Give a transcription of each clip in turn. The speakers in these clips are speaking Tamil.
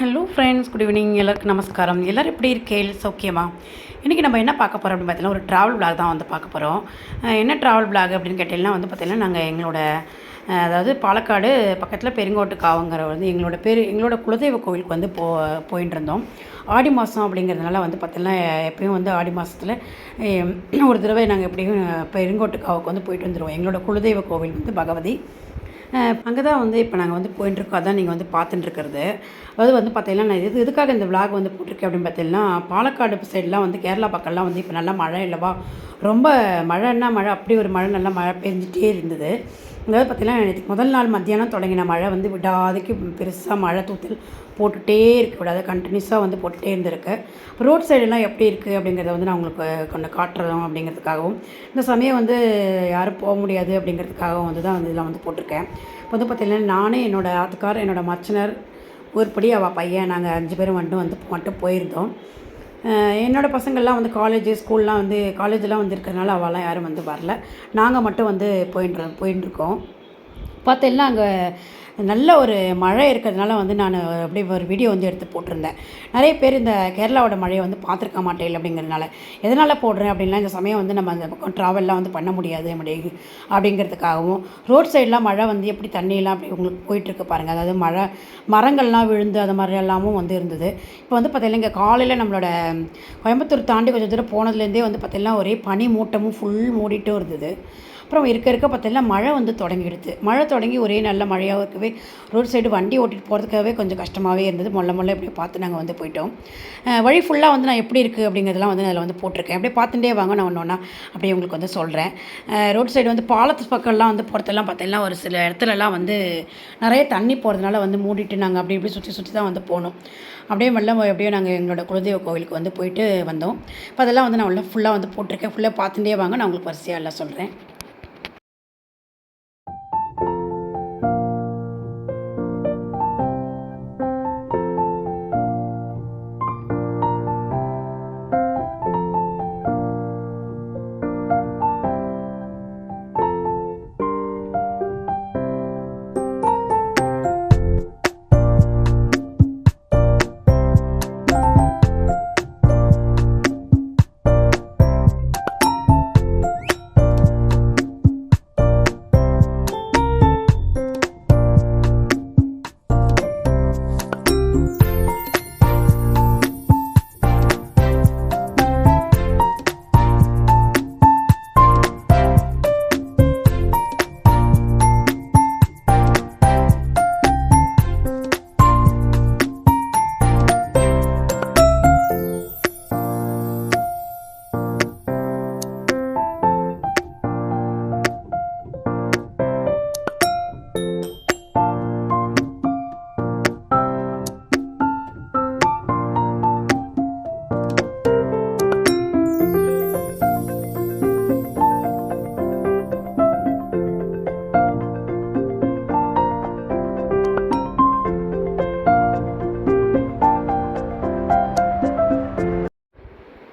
ஹலோ ஃப்ரெண்ட்ஸ் குட் ஈவினிங் எல்லாருக்கும் நமஸ்காரம். எல்லோரும் எப்படி இருக்கேள் சௌக்கியமா? இன்றைக்கி நம்ம என்ன பார்க்க போகிறோம் அப்படின்னு பார்த்தீங்கன்னா ஒரு ட்ராவல் பிளாக் தான் வந்து பார்க்க போகிறோம் என்ன ட்ராவல் பிளாக் அப்படின்னு கேட்டிங்கன்னா வந்து பார்த்திங்கன்னா நாங்கள் எங்களோட அதாவது பாலக்காடு பக்கத்தில் பெருங்கோட்டு காவங்கிற வந்து எங்களோட பேர் எங்களோட குலதெய்வ கோவிலுக்கு வந்து போ போயிட்டு இருந்தோம். ஆடி மாதம் அப்படிங்கிறதுனால வந்து பார்த்திங்கன்னா எப்பயும் வந்து ஆடி மாதத்தில் ஒரு தடவை நாங்கள் எப்படியும் பெருங்கோட்டு காவுக்கு வந்து போயிட்டு வந்துடுவோம் எங்களோட குலதெய்வ கோவில் வந்து பகவதி. அங்கே தான் வந்து இப்போ நாங்கள் வந்து போயிட்டுருக்கோம் அதான் நீங்கள் வந்து பார்த்துட்டுருக்கிறது அதாவது வந்து பார்த்தீங்கன்னா நான் இது எதுக்காக இந்த விளாக் வந்து போட்டிருக்கேன் அப்படின்னு பார்த்தீங்கன்னா பாலக்காடு சைடெலாம் வந்து கேரளா பக்கம்லாம் வந்து இப்போ நல்லா மழை இல்லைவா? ரொம்ப மழைன்னா மழை அப்படி ஒரு மழை நல்லா மழை பெஞ்சிட்டே இருந்தது. அதாவது பார்த்தீங்கன்னா நேற்றுக்கு முதல் நாள் மத்தியானம் தொடங்கின மழை வந்து விடாதைக்கு பெருசாக மழை தூத்தல் போட்டுகிட்டே இருக்கக்கூடாது கண்டினியூஸாக வந்து போட்டுகிட்டே இருந்திருக்கு. ரோட் சைடெல்லாம் எப்படி இருக்குது அப்படிங்கிறத வந்து நான் உங்களுக்கு கொஞ்சம் காட்டுறோம் அப்படிங்கிறதுக்காகவும் இந்த சமயம் வந்து யாரும் போக முடியாது அப்படிங்கிறதுக்காகவும் வந்து தான் வந்து இதெல்லாம் வந்து போட்டிருக்கேன். இப்போ வந்து பார்த்திங்கன்னா நானே என்னோடய ஆத்துக்கார் என்னோடய மச்சனர் ஊர்படி அவள் பையன் நாங்கள் அஞ்சு பேரும் மட்டும் வந்து மட்டும் போயிருந்தோம். என்னோடய பசங்கள்லாம் வந்து காலேஜ் ஸ்கூல்லாம் வந்து காலேஜெலாம் வந்து இருக்கிறனால அவெல்லாம் யாரும் வந்து வரல. நாங்கள் மட்டும் வந்து போயிட்டு போயின்னு இருக்கோம் பார்த்தீங்கன்னா அங்கே நல்ல ஒரு மழை இருக்கிறதுனால வந்து நான் அப்படியே ஒரு வீடியோ வந்து எடுத்து போட்டிருந்தேன். நிறைய பேர் இந்த கேரளாவோட மழையை வந்து பார்த்துருக்க மாட்டேன் அப்படிங்கிறதுனால. எதனால் போடுறேன் அப்படின்னா இந்த சமயம் வந்து நம்ம அந்த பக்கம் ட்ராவல்லாம் வந்து பண்ண முடியாது அப்படி அப்படிங்கிறதுக்காகவும். ரோட் சைடெலாம் மழை வந்து எப்படி தண்ணியெல்லாம் அப்படி உங்களுக்கு போயிட்டுருக்கு பாருங்கள் அதாவது மழை மரங்கள்லாம் விழுந்து அது மாதிரி எல்லாமும் வந்து இருந்தது. இப்போ வந்து பார்த்தீங்கன்னா இங்கே காலையில் நம்மளோட கோயம்புத்தூர் தாண்டி கொஞ்சம் தூரம் போனதுலேருந்தே வந்து பார்த்திங்கன்னா ஒரே பனி மூட்டமும் ஃபுல் மூடிட்டும் இருந்தது. அப்புறம் இருக்க இருக்க பார்த்தீங்கன்னா மழை வந்து தொடங்கிடுது. மழை தொடங்கி ஒரே நல்ல மழையாக இருக்கவே ரோட் சைடு வண்டி ஓட்டிட்டு போகிறதுக்காகவே கொஞ்சம் கஷ்டமாகவே இருந்தது. மொல்ல மொல்ல இப்படி பார்த்து நாங்கள் வந்து போயிட்டோம். வழி ஃபுல்லாக வந்து நான் எப்படி இருக்குது அப்படிங்கிறதெல்லாம் வந்து அதில் வந்து போட்டிருக்கேன். அப்படியே பார்த்துட்டே வாங்க நான் ஒன்று ஒன்றா அப்படியே உங்களுக்கு வந்து சொல்கிறேன் ரோட் சைடு வந்து பாலத்து பக்கம்லாம் வந்து போகிறதெல்லாம் பார்த்தீங்கன்னா ஒரு சில இடத்துலலாம் வந்து நிறைய தண்ணி போகிறதுனால வந்து மூடிட்டு நாங்கள் அப்படி இப்படி சுற்றி சுற்றி தான் வந்து போனோம். அப்படியே வெள்ளம் அப்படியே நாங்கள் எங்களோட குலதெய்வ கோவிலுக்கு வந்து போயிட்டு வந்தோம். இப்போ அதெல்லாம் வந்து நான் உள்ள ஃபுல்லாக வந்து போட்டிருக்கேன். ஃபுல்லாக பார்த்துட்டே வாங்க நான் உங்களுக்கு வரிசையாக எல்லாம் சொல்கிறேன்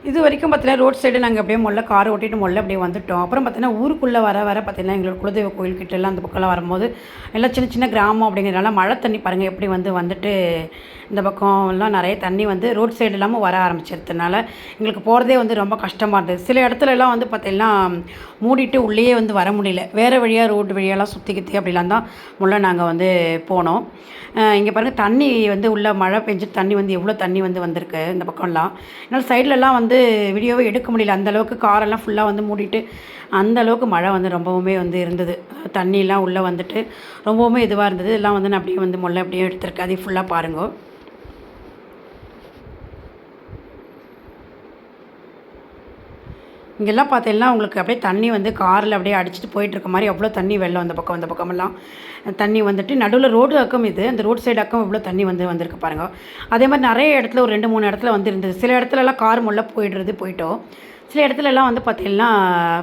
இது வரைக்கும் பார்த்தீங்கன்னா ரோட் சைடு நாங்கள் அப்படியே மொல்ல கார் ஓட்டிட்டு மொல்ல அப்படியே வந்துட்டோம். அப்புறம் பார்த்தீங்கன்னா ஊருக்குள்ளே வர வர பார்த்தீங்கன்னா எங்களோட குலதெய்வ கோயில்கிட்ட எல்லாம் அந்த பக்கம்லாம் வரும்போது எல்லாம் சின்ன சின்ன கிராமம் அப்படிங்கிறதுனால மழை தண்ணி பாருங்கள் எப்படி வந்து வந்துட்டு இந்த பக்கம் எல்லாம் நிறைய தண்ணி வந்து ரோட் சைடு இல்லாமல் வர ஆரம்பிச்சிருந்ததுனால எங்களுக்கு போகிறதே வந்து ரொம்ப கஷ்டமாக இருந்தது. சில இடத்துலலாம் வந்து பார்த்திங்கன்னா மூடிட்டு உள்ளேயே வந்து வர முடியல. வேறு வழியாக ரோடு வழியெல்லாம் சுற்றிக்கிட்டு அப்படிலாம் தான் முள்ள நாங்கள் வந்து போனோம். இங்கே பாருங்கள் தண்ணி வந்து உள்ள மழை பெஞ்சு தண்ணி வந்து எவ்வளோ தண்ணி வந்து வந்திருக்கு இந்த பக்கம்லாம். என்னால் சைட்லலாம் வந்து வீடியோவே எடுக்க முடியல. அந்தளவுக்கு காரெல்லாம் ஃபுல்லாக வந்து மூடிட்டு அந்தளவுக்கு மழை வந்து ரொம்பவுமே வந்து இருந்தது. தண்ணியெலாம் உள்ளே வந்துட்டு ரொம்பவுமே இதுவாக இருந்தது. எல்லாம் வந்து நான் அப்படியே வந்து முல்லை அப்படியே எடுத்திருக்கேன். அதையும் ஃபுல்லாக பாருங்க. இங்கெல்லாம் பார்த்தீங்கன்னா உங்களுக்கு அப்படியே தண்ணி வந்து காரில் அப்படியே அடிச்சுட்டு போயிட்டுருக்க மாதிரி அவ்வளோ தண்ணி வெள்ளம் அந்த பக்கம் அந்த பக்கமெல்லாம். தண்ணி வந்துட்டு நடுவில் ரோடு அக்கம் இது. அந்த ரோட் சைடு அக்கம் இவ்வளோ தண்ணி வந்து வந்திருக்கு பாருங்கள் அதே மாதிரி நிறைய இடத்துல ஒரு ரெண்டு மூணு இடத்துல வந்து இருந்தது. சில இடத்துலலாம் கார் முள்ள போயிடுறது போயிட்டோம். சில இடத்துலலாம் வந்து பார்த்தீங்கன்னா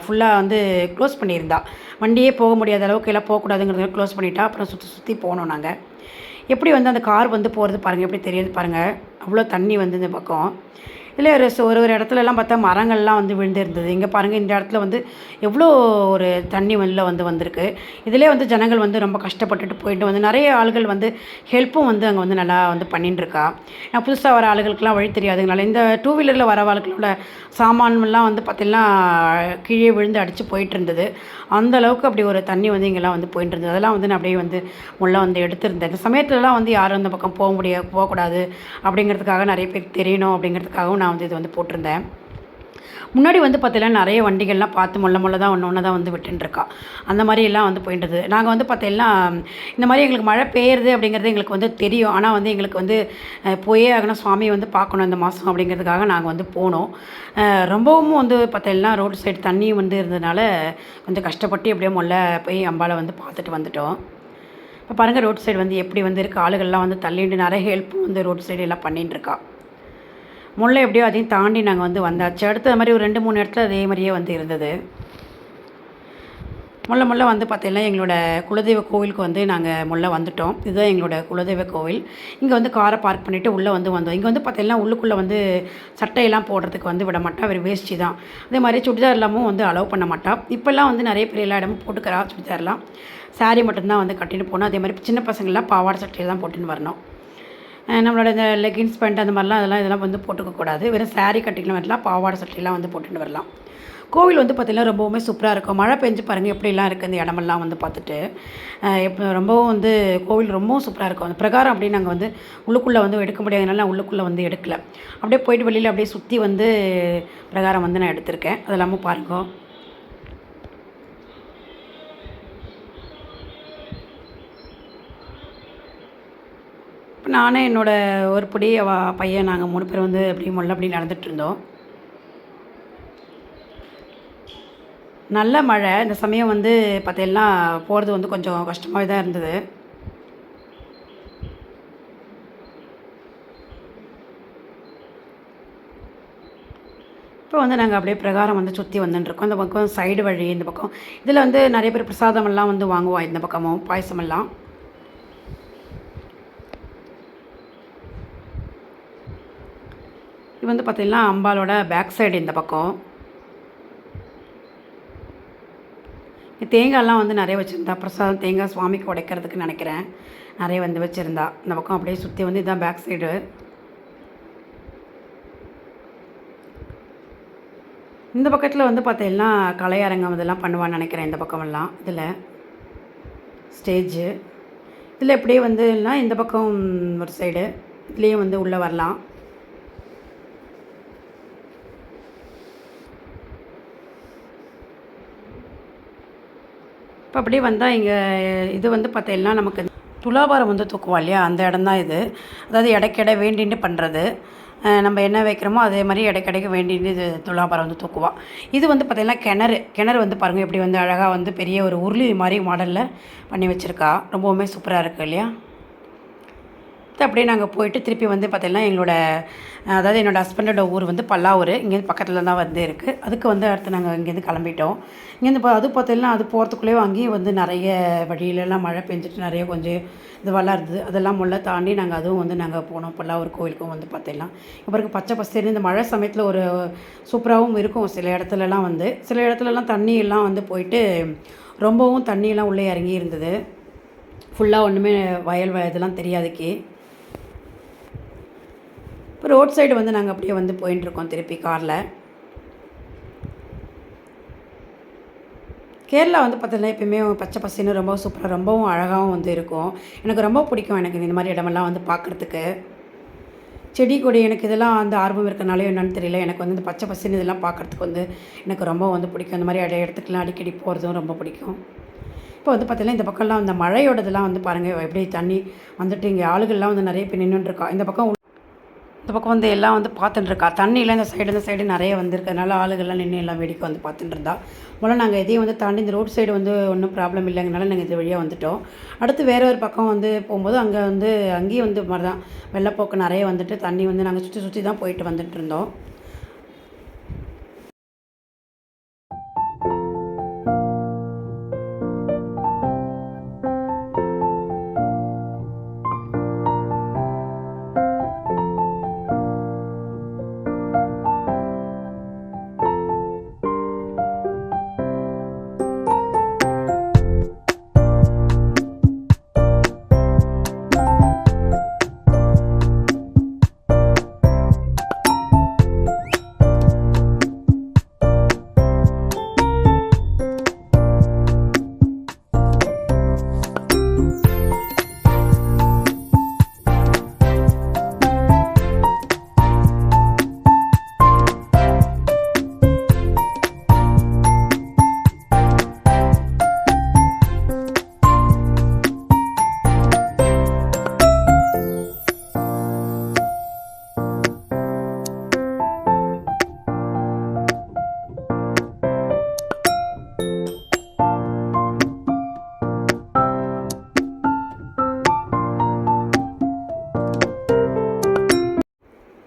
ஃபுல்லாக வந்து க்ளோஸ் பண்ணியிருந்தா. வண்டியே போக முடியாத அளவுக்கு எல்லாம் போகக்கூடாதுங்கிறத க்ளோஸ் பண்ணிட்டா. அப்புறம் சுற்றி சுற்றி போனோம் நாங்கள் எப்படி வந்து அந்த கார் வந்து போகிறது பாருங்கள் எப்படி தெரியுது பாருங்கள் அவ்வளோ தண்ணி வந்து இந்த பக்கம். இல்லை ஒரு ஒரு ஒரு இடத்துலலாம் பார்த்தா மரங்கள்லாம் வந்து விழுந்திருந்தது. இங்கே பாருங்கள் இந்த இடத்துல வந்து எவ்வளோ ஒரு தண்ணி வெளில வந்து வந்திருக்கு. இதிலே வந்து ஜனங்கள் வந்து ரொம்ப கஷ்டப்பட்டுட்டு போயிட்டு வந்து நிறைய ஆளுகள் வந்து ஹெல்ப்பும் வந்து அங்கே வந்து நல்லா வந்து பண்ணிட்டுருக்கா நான் புதுசாக வர ஆளுகளுக்கெல்லாம் வழி தெரியாதுங்களால இந்த டூ வீலரில் வர ஆளுகளோட சாமான்லாம் வந்து பார்த்திங்கன்னா கீழே விழுந்து அடித்து போயிட்டு இருந்தது அந்த அளவுக்கு அப்படி ஒரு தண்ணி வந்து இங்கெல்லாம் வந்து போயிட்டு இருந்தது அதெல்லாம் வந்து நான் அப்படியே வந்து உள்ளே வந்து எடுத்திருந்தேன். இந்த சமயத்துலலாம் வந்து யாரும் அந்த பக்கம் போக முடியாது போகக்கூடாது அப்படிங்கிறதுக்காக நிறைய பேர் தெரியணும் அப்படிங்கிறதுக்காகவும் நான் வந்து இது வந்து போட்டிருந்தேன். முன்னாடி வந்து பார்த்தீங்கன்னா நிறைய வண்டிகள்லாம் பார்த்து முள்ள முள்ள தான் ஒன்று ஒன்று தான் வந்து விட்டுருக்கா அந்த மாதிரி எல்லாம் வந்து போயிட்டுது நாங்கள் வந்து பார்த்தீங்கன்னா இந்த மாதிரி எங்களுக்கு மழை பெய்யுறது அப்படிங்கிறது எங்களுக்கு வந்து தெரியும். ஆனால் வந்து எங்களுக்கு வந்து போயே ஆகணும் சுவாமியை வந்து பார்க்கணும் இந்த மாதம் அப்படிங்கிறதுக்காக நாங்கள் வந்து போனோம். ரொம்பவும் வந்து பார்த்தீங்கன்னா ரோடு சைடு தண்ணியும் வந்து இருந்ததுனால கொஞ்சம் கஷ்டப்பட்டு எப்படியோ முள்ள போய் அம்பாவை வந்து பார்த்துட்டு வந்துட்டோம். இப்போ பாருங்கள் ரோட் சைடு வந்து எப்படி வந்து இருக்குது ஆளுகள்லாம் வந்து தள்ளிட்டு நிறைய ஹெல்ப்பும் வந்து ரோட் சைடு எல்லாம் பண்ணிகிட்டு இருக்கா முல்லை எப்படியோ அதையும் தாண்டி நாங்கள் வந்து வந்தாச்சு. அடுத்த மாதிரி ஒரு ரெண்டு மூணு இடத்துல அதே மாதிரியே வந்து இருந்தது. முல்லை முல்லை வந்து பார்த்தீங்கன்னா எங்களோட குலதெய்வ கோவிலுக்கு வந்து நாங்கள் முல்லை வந்துட்டோம். இதுதான் எங்களோட குலதெய்வ கோவில். இங்கே வந்து காரை பார்க் பண்ணிவிட்டு உள்ளே வந்து வந்தோம். இங்கே வந்து பார்த்தீங்கன்னா உள்ளுக்குள்ளே வந்து சட்டையெல்லாம் போடுறதுக்கு வந்து விட மாட்டா. வெறும் வேஷ்டி தான். அதே மாதிரி சுடிதார் எல்லாமும் வந்து அலோவ் பண்ண மாட்டா. இப்போல்லாம் வந்து நிறைய பேர் எல்லா இடமும் போட்டுக்கிறா சுடிதார்லாம். சாரீ மட்டும்தான் வந்து கட்டின்னு போகணும் அதே மாதிரி சின்ன பசங்கள்லாம் பாவாடை சட்டையை தான் போட்டுன்னு வரணும். நம்மளோட இந்த லெகின்ஸ் பேண்ட் அந்த மாதிரிலாம் அதெல்லாம் இதெல்லாம் வந்து போட்டுக்கக்கூடாது வெறும் saree கட்டிக்கலாம் வரலாம் பாவாடை சட்டையெல்லாம் வந்து போட்டுட்டு வரலாம். கோவில் வந்து பார்த்திங்கன்னா ரொம்பவுமே சூப்பராக இருக்கும். மழை பெஞ்சு பாருங்கள் எப்படிலாம் இருக்குது இந்த இடமெல்லாம் வந்து பார்த்துட்டு. எப்போ ரொம்பவும் வந்து கோவில் ரொம்பவும் சூப்பராக இருக்கும். அந்த பிரகாரம் அப்படியே நாங்கள் வந்து உள்ளுக்குள்ளே வந்து எடுக்க முடியாதனால நான் உள்ளுக்குள்ளே வந்து எடுக்கல. அப்படியே போயிட்டு வெளியில் அப்படியே சுற்றி வந்து பிரகாரம் வந்து நான் எடுத்திருக்கேன். அதெல்லாமும் பாருங்க. இப்போ நானும் என்னோடய ஒரு படி அவ பையன் நாங்கள் மூணு பேர் வந்து அப்படி முள்ள அப்படி நடந்துகிட்ருந்தோம் இருந்தோம். நல்ல மழை. இந்த சமயம் வந்து பார்த்தீங்கன்னா போகிறது வந்து கொஞ்சம் கஷ்டமாகவே தான் இருந்தது. இப்போ வந்து நாங்கள் அப்படியே பிரகாரம் வந்து சுற்றி வந்துட்டுருக்கோம் இந்த பக்கம் சைடு வழி இந்த பக்கம். இதில் வந்து நிறைய பேர் பிரசாதமெல்லாம் வந்து வாங்குவோம் இந்த பக்கமும் பாயசமெல்லாம். இது வந்து பார்த்திங்கன்னா அம்பாலோட பேக் சைடு இந்த பக்கம். தேங்காய்லாம் வந்து நிறைய வச்சுருந்தா பிரசாதம் தேங்காய் சுவாமிக்கு உடைக்கிறதுக்கு நினைக்கிறேன். நிறைய வந்து வச்சுருந்தா. இந்த பக்கம் அப்படியே சுற்றி வந்து இதுதான் பேக் சைடு இந்த பக்கத்தில் வந்து பார்த்தீங்கன்னா கலையரங்கம் இதெல்லாம் பண்ணுவான்னு நினைக்கிறேன் இந்த பக்கமெல்லாம். இதில் ஸ்டேஜு இதில் எப்படியே வந்துன்னா இந்த பக்கம் ஒரு சைடு இதுலேயும் வந்து உள்ளே வரலாம். இப்போ அப்படியே வந்தால் இங்கே இது வந்து பார்த்தீங்கன்னா நமக்கு துலாபாரம் வந்து தூக்குவோம் இல்லையா? அந்த இடம் தான் இது. அதாவது இடைக்கிட வேண்டின்னு பண்ணுறது நம்ம என்ன வைக்கிறோமோ அதே மாதிரி இடைக்கிடைக்கு வேண்டின்னு இது துலாபாரம் வந்து தூக்குவோம் இது வந்து பார்த்திங்கன்னா கிணறு. கிணறு வந்து பாருங்கள் எப்படி வந்து அழகாக வந்து பெரிய ஒரு உருளி மாதிரி மாடலில் பண்ணி வச்சுருக்கா. ரொம்பவுமே சூப்பராக இருக்குது இல்லையா? அப்படியே நாங்கள் போயிட்டு திருப்பி வந்து பார்த்தீங்கன்னா எங்களோட அதாவது என்னோடய ஹஸ்பண்டோட ஊர் வந்து பல்லாவூர். இங்கேருந்து பக்கத்தில் தான் வந்து இருக்குது அதுக்கு வந்து அடுத்து நாங்கள் இங்கேருந்து கிளம்பிட்டோம். இங்கேருந்து இப்போ அது பார்த்தீங்கன்னா அது போகிறதுக்குள்ளேயே அங்கேயும் வந்து நிறைய வழியிலலாம் மழை பெஞ்சிட்டு நிறைய கொஞ்சம் இதுவெல்லாம் இருந்தது. அதெல்லாம் முள்ள தாண்டி நாங்கள் அதுவும் வந்து நாங்கள் போனோம். பல்லாவூர் கோவிலுக்கும் வந்து பார்த்தீங்கன்னா இப்போ இருக்க பச்சை பசேர்னு இந்த மழை சமயத்தில் ஒரு சூப்பராகவும் இருக்கும் சில இடத்துலலாம் வந்து. சில இடத்துலலாம் தண்ணி எல்லாம் வந்து போயிட்டு ரொம்பவும் தண்ணியெல்லாம் உள்ளே இறங்கி இருந்தது. ஃபுல்லாக ஒன்றுமே வயல் வ- இதெல்லாம் தெரியாதுக்கு. இப்போ ரோட் சைடு வந்து நாங்கள் அப்படியே வந்து போயின்ட்டுருக்கோம் திருப்பி காரில். கேரளா வந்து பார்த்தீங்கன்னா எப்பயுமே பச்சை பசேன்னு ரொம்ப சூப்பராக ரொம்பவும் அழகாகவும் வந்து இருக்கும். எனக்கு ரொம்ப பிடிக்கும் எனக்கு இந்த மாதிரி இடமெல்லாம் வந்து பார்க்குறதுக்கு செடி கொடி எனக்கு இதெல்லாம் வந்து ஆர்வம் இருக்கனாலே என்னென்னு தெரியல. எனக்கு வந்து இந்த பச்சை பசேன்னு இதெல்லாம் பார்க்குறதுக்கு வந்து எனக்கு ரொம்ப வந்து பிடிக்கும். இந்த மாதிரி இட இடத்துக்குலாம் அடிக்கடி போகிறதும் ரொம்ப பிடிக்கும். இப்போ வந்து பார்த்தீங்கன்னா இந்த பக்கம்லாம் இந்த மழையோடதெல்லாம் வந்து பாருங்கள் எப்படி தண்ணி வந்துட்டு இங்கே ஆளுகள்லாம் வந்து நிறைய பேர் நின்றுட்டுருக்கா இந்த பக்கம் இந்த பக்கம் வந்து எல்லாம் வந்து பார்த்துட்டு இருக்கா தண்ணியில் இந்த சைடு இந்த சைடு நிறைய வந்திருக்கறனால ஆளுகள்லாம் நின்று எல்லாம் வேடிக்கை வந்து பார்த்துட்டு இருந்தா முதல்ல நாங்கள் எதையும் வந்து தாண்டி இந்த ரோட் சைடு வந்து ஒன்றும் ப்ராப்ளம் இல்லைங்கனால நாங்கள் இது வழியாக வந்துட்டோம். அடுத்து வேற ஒரு பக்கம் வந்து போகும்போது அங்கே வந்து அங்கேயும் வந்து மாதிரி தான் வெள்ளப்போக்கு நிறைய வந்துட்டு தண்ணி வந்து நாங்கள் சுற்றி சுற்றி தான் போயிட்டு வந்துட்டு இருந்தோம்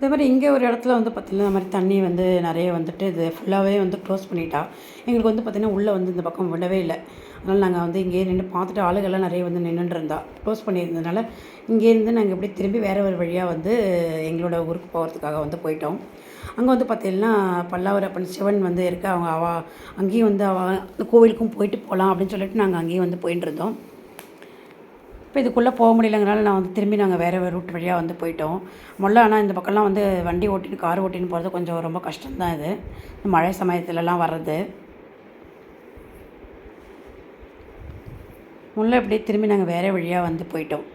அதே மாதிரி இங்கே ஒரு இடத்துல வந்து பார்த்திங்கன்னா இந்த மாதிரி தண்ணி வந்து நிறைய வந்துட்டு இது ஃபுல்லாகவே வந்து க்ளோஸ் பண்ணிட்டா எங்களுக்கு வந்து பார்த்திங்கன்னா உள்ளே வந்து இந்த பக்கம் விடவே இல்லை. அதனால் நாங்கள் வந்து இங்கேயே நின்று பார்த்துட்டு ஆளுகள்லாம் நிறைய வந்து நின்றுட்டு இருந்தா க்ளோஸ் பண்ணியிருந்ததுனால இங்கேருந்து நாங்கள் இப்படி திரும்பி வேறு ஒரு வழியாக வந்து எங்களோட ஊருக்கு போகிறதுக்காக வந்து போயிட்டோம். அங்கே வந்து பார்த்தீங்கன்னா பல்லாவரப்பன் சிவன் வந்து இருக்கு. அவங்க அவ அங்கேயும் வந்து அவ அந்த கோவிலுக்கும் போயிட்டு போகலாம் அப்படின்னு சொல்லிட்டு நாங்கள் அங்கேயும் வந்து போயிட்டு இருந்தோம். இப்போ இதுக்குள்ளே போக முடியலங்கிறனால நான் வந்து திரும்பி நாங்கள் வேறு வேறு ரூட் வழியாக வந்து போயிட்டோம். முதல்ல ஆனால் இந்த பக்கம்லாம் வந்து வண்டி ஓட்டின்னு கார் ஓட்டின்னு போகிறது கொஞ்சம் ரொம்ப கஷ்டம்தான் இது. இந்த மழை சமயத்துலலாம் வர்றது. முல்லை இப்படியே திரும்பி நாங்கள் வேறு வழியாக வந்து போயிட்டோம்.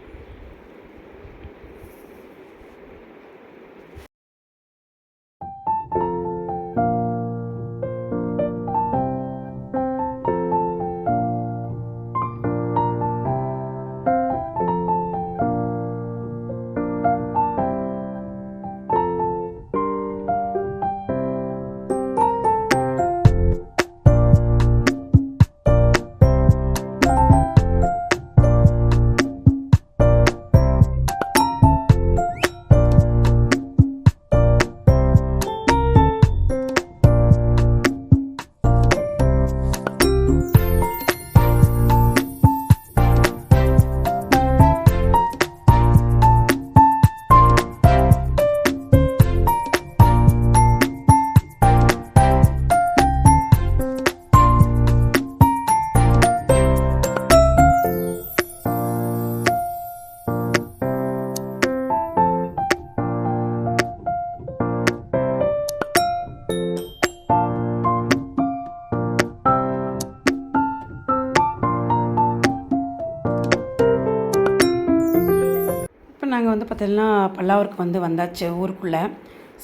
பார்த்தீங்கன்னா பல்லாவூருக்கு வந்து வந்தாச்சு ஊருக்குள்ளே.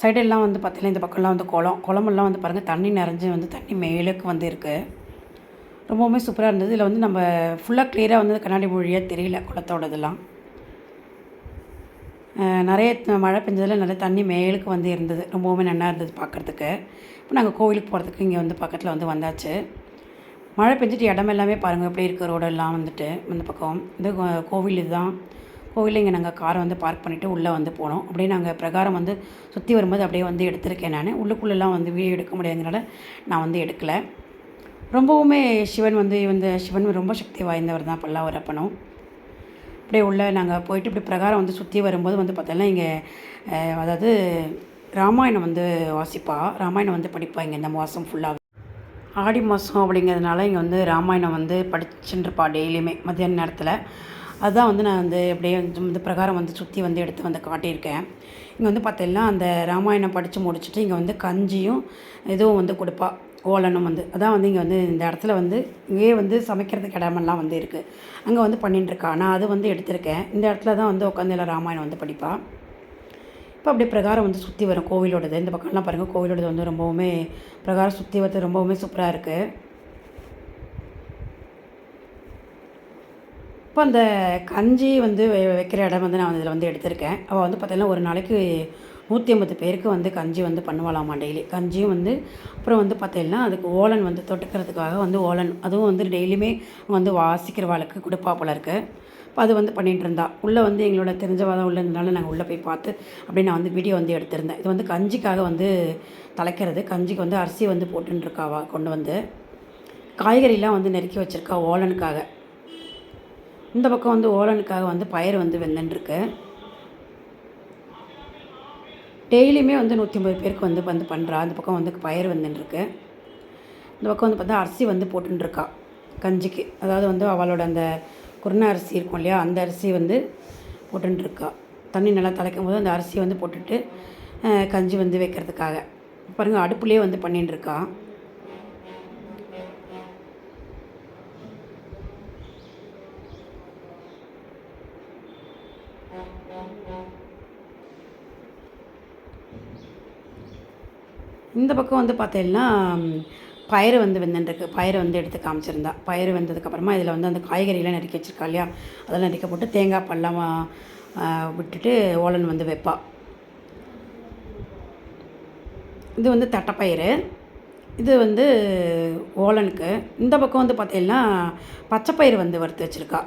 சைடெல்லாம் வந்து பார்த்தீங்கன்னா இந்த பக்கம்லாம் வந்து குளம். குளமெல்லாம் வந்து பாருங்கள் தண்ணி நிறைஞ்சு வந்து தண்ணி மேலுக்கு வந்து இருக்குது ரொம்பவுமே சூப்பராக இருந்தது. இதில் வந்து நம்ம ஃபுல்லாக கிளியராக வந்து கண்ணாடி மொழியாக தெரியல குளத்தோடதெல்லாம் நிறைய மழை பெஞ்சதில் நிறைய தண்ணி மேலுக்கு வந்து இருந்தது. ரொம்பவுமே நல்லா இருந்தது பார்க்குறதுக்கு. இப்போ நாங்கள் கோவிலுக்கு போகிறதுக்கு இங்கே வந்து பக்கத்தில் வந்து வந்தாச்சு. மழை பெஞ்சிட்டு இடம் எல்லாமே பாருங்கள் எப்படி இருக்குது ரோடெல்லாம் வந்துட்டு இந்த பக்கம். இந்த கோ- கோவில் இதுதான். கோவிலில் இங்கே நாங்கள் காரை வந்து பார்க் பண்ணிவிட்டு உள்ளே வந்து போனோம். அப்படியே நாங்கள் பிரகாரம் வந்து சுற்றி வரும்போது அப்படியே வந்து எடுத்திருக்கேன் நான். உள்ளுக்குள்ளெல்லாம் வந்து வீடியோ எடுக்க முடியாதனால நான் வந்து எடுக்கலை. ரொம்பவுமே சிவன் வந்து இந்த சிவன் ரொம்ப சக்தி வாய்ந்தவர் தான் பல்லாவரப்பனும் அப்படியே உள்ள நாங்கள் போயிட்டு இப்படி பிரகாரம் வந்து சுற்றி வரும்போது வந்து பார்த்தோன்னா இங்கே அதாவது ராமாயணம் வந்து வாசிப்பா. ராமாயணம் வந்து படிப்பா இங்கே இந்த மாதம் ஃபுல்லாக ஆடி மாதம் அப்படிங்கிறதுனால இங்கே வந்து ராமாயணம் வந்து படிச்சுட்டுருப்பா டெய்லியுமே மத்தியான நேரத்தில். அதுதான் வந்து நான் வந்து அப்படியே இந்த பிரகாரம் வந்து சுற்றி வந்து எடுத்து வந்து காட்டியிருக்கேன். இங்கே வந்து பார்த்தீங்கன்னா அந்த ராமாயணம் படித்து முடிச்சுட்டு இங்கே வந்து கஞ்சியும் இதுவும் வந்து கொடுப்பா ஓலனும் வந்து. அதான் வந்து இங்கே வந்து இந்த இடத்துல வந்து இங்கேயே வந்து சமைக்கிறதுக்கு இடமெல்லாம் வந்து இருக்குது அங்கே வந்து பண்ணிட்டு இருக்கா நான் அது வந்து எடுத்திருக்கேன். இந்த இடத்துல தான் வந்து உட்காந்து எல்லாம் ராமாயணம் வந்து படிப்பாள் இப்போ அப்படியே பிரகாரம் வந்து சுற்றி வரும் கோவிலோடது. இந்த பக்கம்லாம் பாருங்கள் கோவிலோடது வந்து ரொம்பவுமே பிரகாரம் சுற்றி வரது ரொம்பவுமே சூப்பராக இருக்குது இப்போ அந்த கஞ்சி வந்து வைக்கிற இடம் வந்து நான் இதில் வந்து எடுத்திருக்கேன். அவள் வந்து பார்த்திங்கன்னா ஒரு நாளைக்கு நூற்றி ஐம்பது பேருக்கு வந்து கஞ்சி வந்து பண்ணுவாளாமா டெய்லி. கஞ்சியும் வந்து அப்புறம் வந்து பார்த்தீங்கன்னா அதுக்கு ஓலன் வந்து தொட்டுக்கிறதுக்காக வந்து ஓலன். அதுவும் வந்து டெய்லியுமே வந்து வாசிக்கிறவாளுக்கு கொடுப்பா போல இருக்கு. இப்போ அது வந்து பண்ணிகிட்டு இருந்தா. உள்ளே வந்து எங்களோட தெரிஞ்சவா தான் உள்ள இருந்தனால நாங்கள் உள்ளே போய் பார்த்து அப்படியே நான் வந்து வீடியோ வந்து எடுத்திருந்தேன். இது வந்து கஞ்சிக்காக வந்து தலைக்கிறது. கஞ்சிக்கு வந்து அரிசி வந்து போட்டுருக்காவா கொண்டு வந்து. காய்கறிலாம் வந்து நெருக்கி வச்சுருக்கா ஓலனுக்காக. இந்த பக்கம் வந்து ஓலனுக்காக வந்து பயிர் வந்து வெந்துட்டுருக்கு டெய்லியுமே வந்து நூற்றி ஐம்பது பேருக்கு வந்து வந்து பண்ணுறா இந்த பக்கம் வந்து பயிர் வந்துட்டுருக்கு இந்த பக்கம் வந்து பார்த்தா அரிசி வந்து போட்டுருக்கா கஞ்சிக்கு. அதாவது வந்து அவளோட அந்த குருணை அரிசி இருக்கும் இல்லையா? அந்த அரிசி வந்து போட்டுருக்கா தண்ணி நல்லா தலைக்கும் போது அந்த அரிசியை வந்து போட்டுட்டு கஞ்சி வந்து வைக்கிறதுக்காக. பாருங்கள் அடுப்புலேயே வந்து பண்ணிட்டுருக்கான் இந்த பக்கம் வந்து பார்த்தீங்கன்னா பயிறு வந்து வெந்துட்டுருக்கு. பயிறு வந்து எடுத்து காமிச்சிருந்தா. பயிறு வெந்ததுக்கப்புறமா இதில் வந்து அந்த காய்கறிலாம் நறுக்கி வச்சிருக்கா இல்லையா? அதெல்லாம் நறுக்க போட்டு தேங்காய் பல்லாம் விட்டுட்டு ஓலன் வந்து வைப்பா. இது வந்து தட்டைப்பயிறு. இது வந்து ஓலனுக்கு. இந்த பக்கம் வந்து பார்த்தீங்கன்னா பச்சைப்பயிறு வந்து வறுத்து வச்சுருக்கா.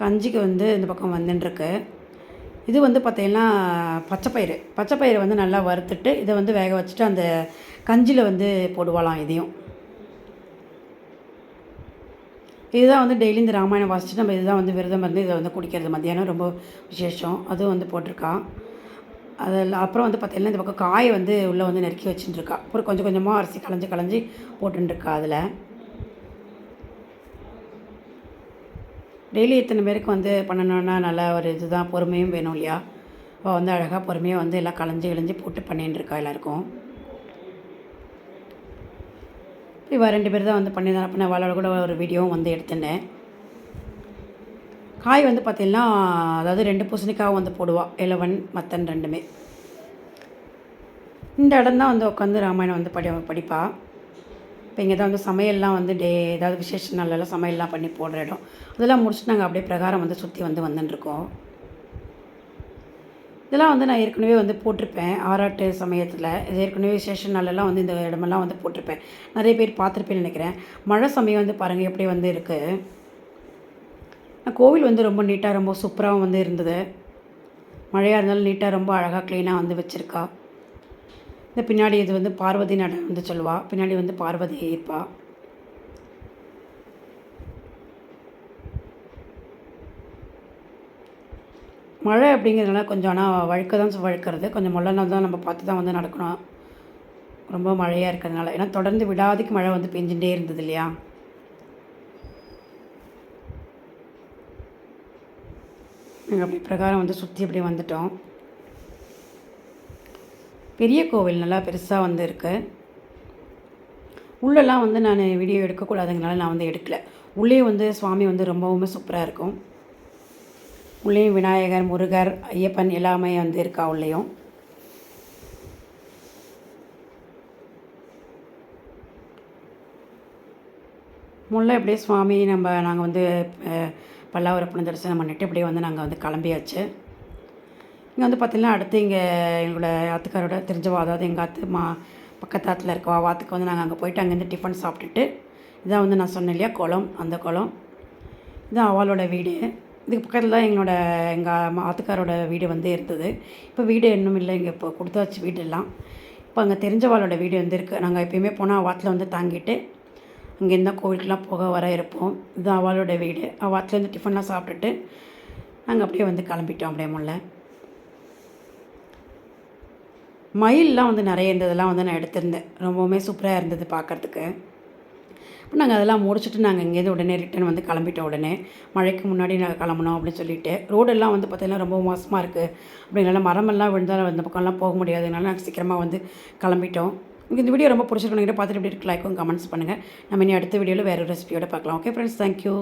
கஞ்சிக்கு வந்து இந்த பக்கம் வந்துட்டுருக்கு. இது வந்து பார்த்தீங்கன்னா பச்சைப்பயிறு. பச்சைப்பயிறு வந்து நல்லா வறுத்துட்டு இதை வந்து வேக வச்சுட்டு அந்த கஞ்சியில் வந்து போடுவாளாம் இதையும். இதுதான் வந்து டெய்லி இந்த ராமாயணம் வாசிச்சுட்டு நம்ம இதுதான் வந்து விரதம் இருந்து இதை வந்து குடிக்கிறது. மத்தியானம் ரொம்ப விசேஷம். அதுவும் வந்து போட்டிருக்கா. அதில் அப்புறம் வந்து பார்த்திங்கன்னா இந்த பக்கம் காயை வந்து உள்ளே வந்து நெருக்கி வச்சுட்டுருக்கா அப்புறம் கொஞ்சம் கொஞ்சமாக அரிசி களைஞ்சி களைஞ்சி போட்டுருக்கா அதில். டெய்லி இத்தனை பேருக்கு வந்து பண்ணணுன்னா நல்லா ஒரு இதுதான் பொறுமையும் வேணும் இல்லையா? அவள் வந்து அழகாக பொறுமையாக வந்து எல்லாம் கலைஞ்சி இழிஞ்சு போட்டு பண்ணின்னு இருக்கா எல்லாருக்கும். இவள் ரெண்டு பேர் தான் வந்து பண்ணியிருந்தா அப்போ நான் அவளோட கூட ஒரு வீடியோவும் வந்து எடுத்துட்டேன். காய் வந்து பார்த்திங்கன்னா அதாவது ரெண்டு பூசணிக்காவும் வந்து போடுவாள் இலவன் மத்தன் ரெண்டுமே. இந்த இடம் தான் வந்து உட்காந்து ராமாயணம் வந்து படி படிப்பாள் இப்போ இங்கே தான் வந்து சமையல்லாம் வந்து டே ஏதாவது விசேஷ நாளெல்லாம் சமையல்லாம் பண்ணி போடுற இடம். அதெல்லாம் முடிச்சுட்டு நாங்கள் அப்படியே பிரகாரம் வந்து சுற்றி வந்து வந்துட்டுருக்கோம் இதெல்லாம் வந்து நான் ஏற்கனவே வந்து போட்டிருப்பேன் ஆராட்டு சமயத்தில். இது ஏற்கனவே விசேஷ நாளெல்லாம் வந்து இந்த இடமெல்லாம் வந்து போட்டிருப்பேன். நிறைய பேர் பார்த்துருப்பேன்னு நினைக்கிறேன். மழை சமயம் வந்து பாருங்கள் எப்படி வந்து இருக்குது கோவில் வந்து ரொம்ப நீட்டாக ரொம்ப சூப்பராகவும் வந்து இருந்தது. மழையாக இருந்தாலும் நீட்டாக ரொம்ப அழகாக க்ளீனாக வந்து வச்சுருக்கா. இந்த பின்னாடி இது வந்து பார்வதி நட வந்து சொல்லுவாள் பின்னாடி வந்து பார்வதி இருப்பா மழை அப்படிங்கிறதுனால கொஞ்சம் ஆனால் வழுக்க தான் வழுக்கிறது. கொஞ்சம் முள்ள நாள் தான் நம்ம பார்த்து தான் வந்து நடக்கணும். ரொம்ப மழையாக இருக்கிறதுனால. ஏன்னா தொடர்ந்து விடாதுக்கு மழை வந்து பெஞ்சுட்டே இருந்தது இல்லையா? நாங்கள் அப்படி பிரகாரம் வந்து சுற்றி அப்படியே வந்துட்டோம். பெரிய கோவில் நல்லா பெருசாக வந்து இருக்குது உள்ளெல்லாம் வந்து நான் வீடியோ எடுக்கக்கூடாதுங்கனால நான் வந்து எடுக்கல. உள்ளே வந்து சுவாமி வந்து ரொம்பவுமே சூப்பராக இருக்கும். உள்ளேயும் விநாயகர் முருகர் ஐயப்பன் எல்லாமே வந்து இருக்கா உள்ளேயும். முல்லை அப்படியே சுவாமி நம்ம நாங்கள் வந்து பல்லாவரப்பணம் தரிசனம் பண்ணிவிட்டு இப்படியே வந்து நாங்கள் வந்து கிளம்பியாச்சு. இங்கே வந்து பார்த்திங்கன்னா அடுத்து இங்கே எங்களோட ஆத்துக்காரோட தெரிஞ்சவா அதாவது எங்கள் ஆத்து மா பக்கத்து ஆற்றுல இருக்கவா வாத்துக்கு வந்து நாங்கள் அங்கே போயிட்டு அங்கேருந்து டிஃபன் சாப்பிட்டுட்டு இதான் வந்து நான் சொன்னேன் இல்லையா குளம் அந்த குளம். இதுதான் அவளோட வீடு. இதுக்கு பக்கத்தில் தான் எங்களோட எங்கள் ஆத்துக்காரோட வீடு வந்து இருந்தது. இப்போ வீடு இன்னும் இல்லை இங்கே இப்போ கொடுத்தாச்சு வீடெல்லாம் இப்போ அங்கே தெரிஞ்சவாளோட வீடு வந்து இருக்குது நாங்கள் எப்பயுமே போனால் வாத்தில் வந்து தாங்கிட்டு அங்கேருந்து கோவிலுக்குலாம் போக வர இருப்போம். இதுதான் அவளோட வீடு. வாத்துலேருந்து டிஃபன்லாம் சாப்பிட்டுட்டு நாங்கள் அப்படியே வந்து கிளம்பிட்டோம் அப்படியே முல்லை. மயிலெலாம் வந்து நிறைய இருந்ததெல்லாம் வந்து நான் எடுத்திருந்தேன். ரொம்பவுமே சூப்பராக இருந்தது பார்க்குறதுக்கு. இப்போ நாங்கள் அதெல்லாம் முடிச்சுட்டு நாங்கள் இங்கேருந்து உடனே ரிட்டன் வந்து கிளம்பிட்டோம் உடனே. மழைக்கு முன்னாடி நாங்கள் கிளம்பணும் அப்படின்னு சொல்லிட்டு. ரோடெல்லாம் வந்து பார்த்திங்கன்னா ரொம்ப மோசமாக இருக்குது அப்படினால மரமெல்லாம் விழுந்தாலும் அந்த பக்கம்லாம் போக முடியாதுனால நாங்கள் சீக்கிரமாக வந்து கிளம்பிட்டோம். உங்களுக்கு இந்த வீடியோ ரொம்ப பிடிச்சிருக்கணும் பார்த்துட்டு எப்படி இருக்கு லைக்கும் கமெண்ட்ஸ் பண்ணுங்கள் நம்ம இனி அடுத்த வீடியோவில் வேறு ரெசிபியோட பார்க்கலாம். Okay friends thank you